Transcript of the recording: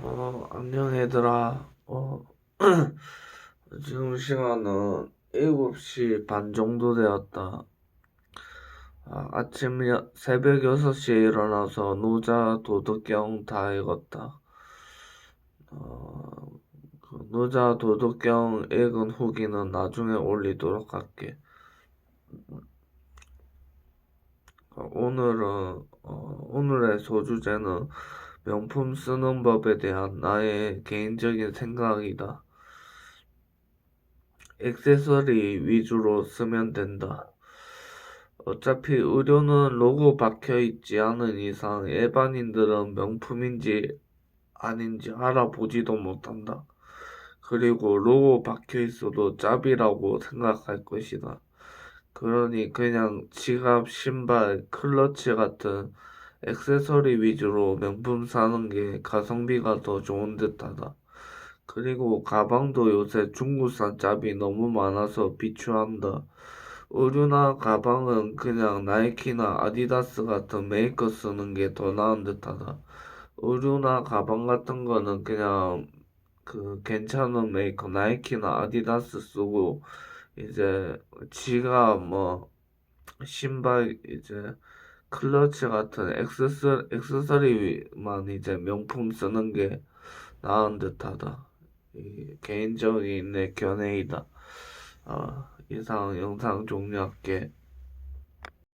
어, 안녕 얘들아. 어, 지금 시간은 7시 반 정도 되었다. 아, 여- 새벽 6시에 일어나서 노자 도덕경 다 읽었다. 어, 그 노자 도덕경 읽은 후기는 나중에 올리도록 할게. 어, 오늘은, 어, 오늘의 소주제는 명품 쓰는 법에 대한 나의 개인적인 생각이다. 액세서리 위주로 쓰면 된다. 어차피 의료는 로고 박혀 있지 않은 이상 일반인들은 명품인지 아닌지 알아보지도 못한다. 그리고 로고 박혀 있어도 짭이라고 생각할 것이다. 그러니 그냥 지갑, 신발, 클러치 같은 액세서리 위주로 명품 사는 게 가성비가 더 좋은 듯하다. 그리고 가방도 요새 중국산 짭이 너무 많아서 비추한다. 의류나 가방은 그냥 나이키나 아디다스 같은 메이커 쓰는 게 더 나은 듯하다. 의류나 가방 같은 거는 그냥 그 괜찮은 메이커 나이키나 아디다스 쓰고 이제 지갑 뭐 신발 이제 클러치 같은 액세서, 액세서리만 이제 명품 쓰는 게 나은 듯하다. 이 개인적인 내 견해이다. 어, 이상 영상 종료할게.